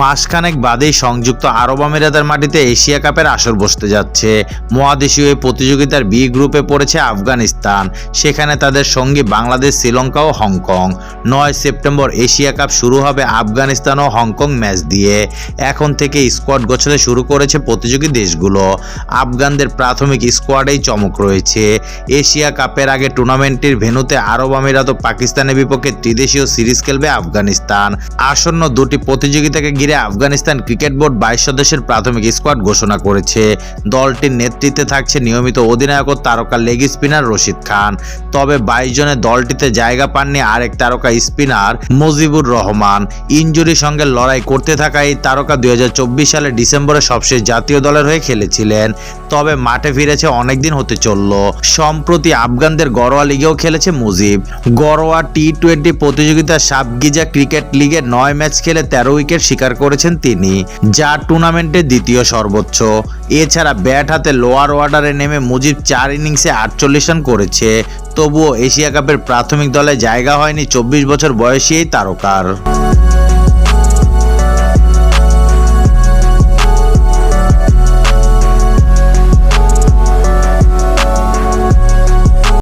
মাসখানেক বাদেই সংযুক্ত আরব আমিরাতের মাটিতে এশিয়া কাপের আসর বসতে যাচ্ছে। মহাদেশীয় এই প্রতিযোগিতার বি গ্রুপে পড়েছে আফগানিস্তান। সেখানে তাদের সঙ্গী বাংলাদেশ, শ্রীলঙ্কা ও হংকং। নয় সেপ্টেম্বর এশিয়া কাপ শুরু হবে আফগানিস্তান ও হংকং ম্যাচ দিয়ে। এখন থেকে স্কোয়াড গোছাতে শুরু করেছে প্রতিযোগী দেশগুলো। আফগানদের প্রাথমিক স্কোয়াডেই চমক রয়েছে। এশিয়া কাপের আগে টুর্নামেন্টটির ভেন্যুতে আরব আমিরাত ও পাকিস্তানের বিপক্ষে ত্রিদেশীয় সিরিজ খেলবে আফগানিস্তান। আসন্ন দুটি প্রতিযোগিতাকে ঘিরে আফগানিস্তান ক্রিকেট বোর্ড বাইশ সদস্যের প্রাথমিক স্কোয়াড ঘোষণা করেছে। দলটির নেতৃত্বে থাকছে নিয়মিত অধিনায়ক ও তারকা লেগ স্পিনার রশিদ খান। তবে বাইশ জনের দলটিতে জায়গা পাননি আরেক তারকা স্পিনার মুজিবুর রহমান। ইনজুরির সঙ্গে লড়াই করতে থাকা এই তারকা দুই সালে ডিসেম্বরে সবশেষ জাতীয় দলের হয়ে খেলেছিলেন। তবে মাঠে ফিরেছে অনেকদিন হতে চলল। সম্প্রতি আফগানদের গরোয়া লিগেও খেলেছে মুজিব। গরোয়া টি টোয়েন্টি প্রতিযোগিতা সাবগিজা ক্রিকেট লিগে নয় ম্যাচ খেলে তেরো উইকেট শিকার করেছেন তিনি যা টুর্নামেন্টে দ্বিতীয় সর্বোচ্চ। এছাড়া ব্যাট হাতে লোয়ার অর্ডারে নেমে মুজিব চার ইনিংসে আটচল্লিশ রান করেছে। তবুও এশিয়া কাপের প্রাথমিক দলে জায়গা হয়নি চব্বিশ বছর বয়সী এই তারকার।